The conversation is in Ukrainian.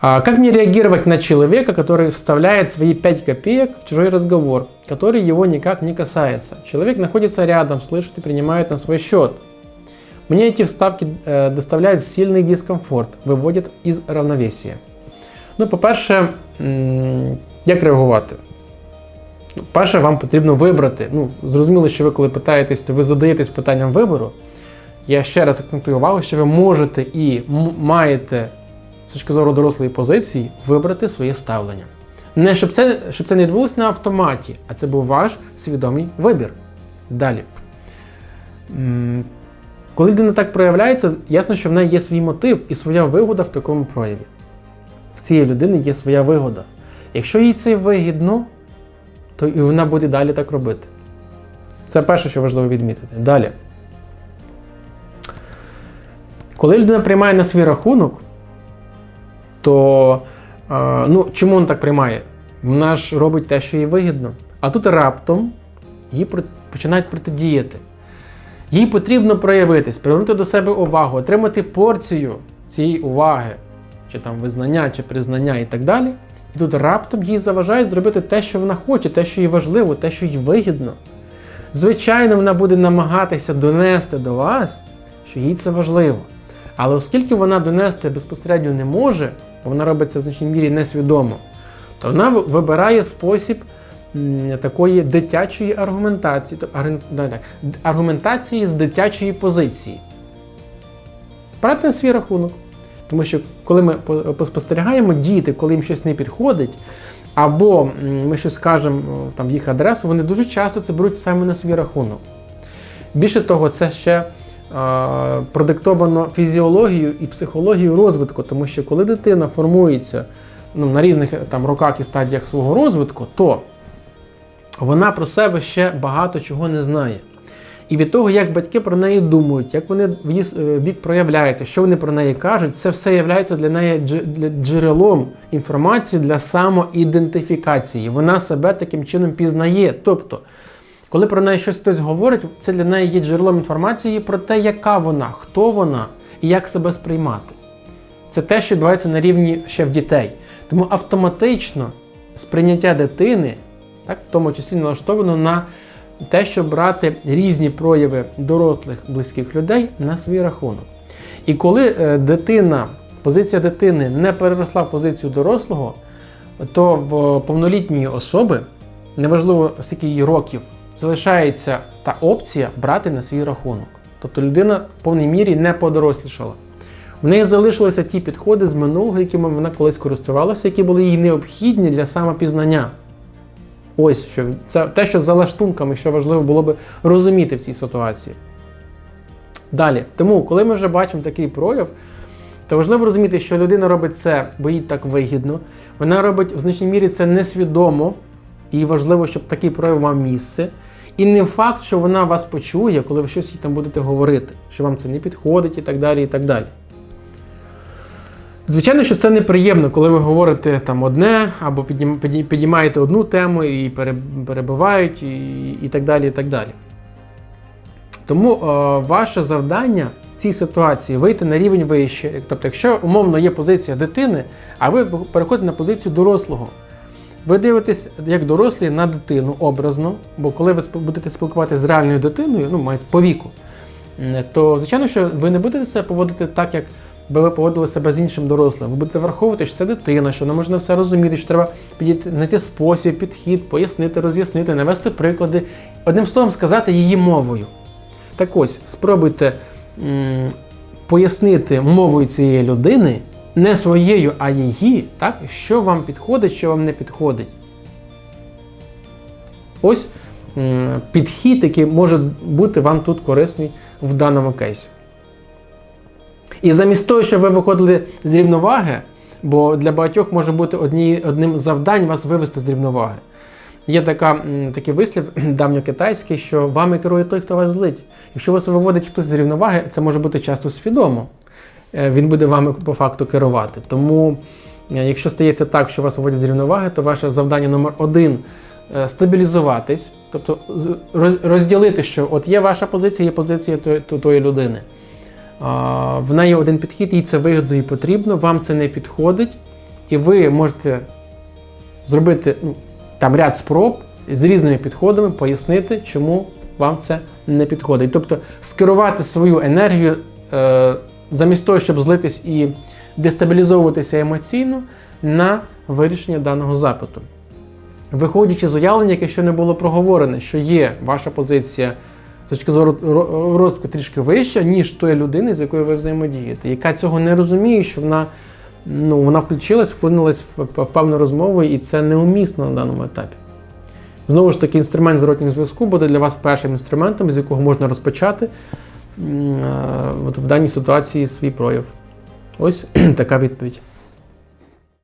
А как мне реагировать на человека, который вставляет свои 5 копеек в чужой разговор, который его никак не касается? Человек находится рядом, слышит и принимает на свой счет. Мне эти вставки э, доставляют сильный дискомфорт, виводять із равновесія. Ну, по-перше, м, як реагувати? Ну, Перше, вам потрібно вибрати. Ну, зрозуміло, що ви коли питаєтесь, то ви задаєтесь питанням вибору. Я ще раз акцентую увагу, що ви можете і м- маєте з точки зору дорослої позиції вибрати своє ставлення. Не щоб це, щоб це не відбулося на автоматі, а це був ваш свідомий вибір. Далі. Коли людина так проявляється, ясно, що в неї є свій мотив і своя вигода в такому прояві. В цієї людини є своя вигода. Якщо їй це вигідно, то і вона буде далі так робити. Це перше, що важливо відмітити. Далі. Коли людина приймає на свій рахунок, то е, ну, чому він так приймає? Вона ж робить те, що їй вигідно. А тут раптом їй починають протидіяти. Їй потрібно проявитись, привернути до себе увагу, отримати порцію цієї уваги, чи там визнання, чи признання і так далі. І тут раптом їй заважають зробити те, що вона хоче, те, що їй важливо, те, що їй вигідно. Звичайно, вона буде намагатися донести до вас, що їй це важливо. Але оскільки вона донести безпосередньо не може, бо вона робить це в значній мірі несвідомо, то вона вибирає спосіб такої дитячої аргументації, аргументації з дитячої позиції. Брати на свій рахунок. Тому що коли ми по- поспостерігаємо діти, коли їм щось не підходить, або ми щось скажемо там, в їх адресу, вони дуже часто це беруть саме на свій рахунок. Більше того, це ще продиктовано фізіологією і психологією розвитку, тому що коли дитина формується ну, на різних е, там, роках і стадіях свого розвитку, то вона про себе ще багато чого не знає. І від того, як батьки про неї думають, як вони в її е, бік проявляються, що вони про неї кажуть, це все є для неї джерелом інформації для самоідентифікації. Вона себе таким чином пізнає. Тобто, коли про неї щось хтось говорить, це для неї є джерелом інформації про те, яка вона, хто вона і як себе сприймати. Це те, що відбувається на рівні ще в дітей. Тому автоматично сприйняття дитини, так, в тому числі налаштовано на те, щоб брати різні прояви дорослих близьких людей на свій рахунок. І коли е, дитина, позиція дитини не переросла в позицію дорослого, то в повнолітньої особи, неважливо скільки їй років, залишається та опція брати на свій рахунок. Тобто людина в повній мірі не подорослішала. В неї залишилися ті підходи з минулого, якими вона колись користувалася, які були їй необхідні для самопізнання. Ось що це те, що за лаштунками, що важливо було би розуміти в цій ситуації. Далі, тому, коли ми вже бачимо такий прояв, то важливо розуміти, що людина робить це, бо їй так вигідно. Вона робить в значній мірі це несвідомо, і важливо, щоб такий прояв мав місце. І не факт, що вона вас почує, коли ви щось їй там будете говорити, що вам це не підходить і так далі. і так далі. Звичайно, що це неприємно, коли ви говорите там одне, або підіймаєте одну тему і пере- перебивають, і, і так далі. і так далі. Тому е, ваше завдання в цій ситуації вийти на рівень вище. Тобто, якщо умовно є позиція дитини, а ви переходите на позицію дорослого, ви дивитесь як дорослі на дитину образно, бо коли ви будете спілкуватися з реальною дитиною, ну мають по віку, то звичайно, що ви не будете себе поводити так, як би ви поводили себе з іншим дорослим. Ви будете враховувати, що це дитина, що не все розуміти, що треба підійти, знайти спосіб, підхід, пояснити, роз'яснити, навести приклади, одним словом сказати її мовою. Так ось, спробуйте м, пояснити мовою цієї людини, не своєю, а її, так, що вам підходить, що вам не підходить. Ось підхід, який може бути вам тут корисний в даному кейсі. І замість того, щоб ви виходили з рівноваги, бо для багатьох може бути одні, одним з завдань вас вивести з рівноваги. Є така, такий вислів давньокитайський, що вами керує той, хто вас злить. Якщо вас виводить хтось з рівноваги, це може бути часто свідомо. Е, Він буде вами по факту керувати. Тому, е, якщо стається так, що вас виводять з рівноваги, то ваше завдання номер один е, стабілізуватись, тобто розділити, що от є ваша позиція, є позиція тої, людини. В неї один підхід, їй це вигідно і потрібно, вам це не підходить. І ви можете зробити ну, там ряд спроб з різними підходами, пояснити, чому вам це не підходить. Тобто скерувати свою енергію замість того, щоб злитись і дестабілізовуватися емоційно на вирішення даного запиту. Виходячи з уявлення, яке ще не було проговорене, що є ваша позиція з точки зору ро- розвитку трішки вища, ніж тої людини, з якою ви взаємодієте, яка цього не розуміє, що вона, ну, вона включилась, вклинилась в, в, певну розмову, і це неумісно на даному етапі. Знову ж таки, інструмент зворотнього зв'язку буде для вас першим інструментом, з якого можна розпочати от в даній ситуації свій прояв. Ось така відповідь.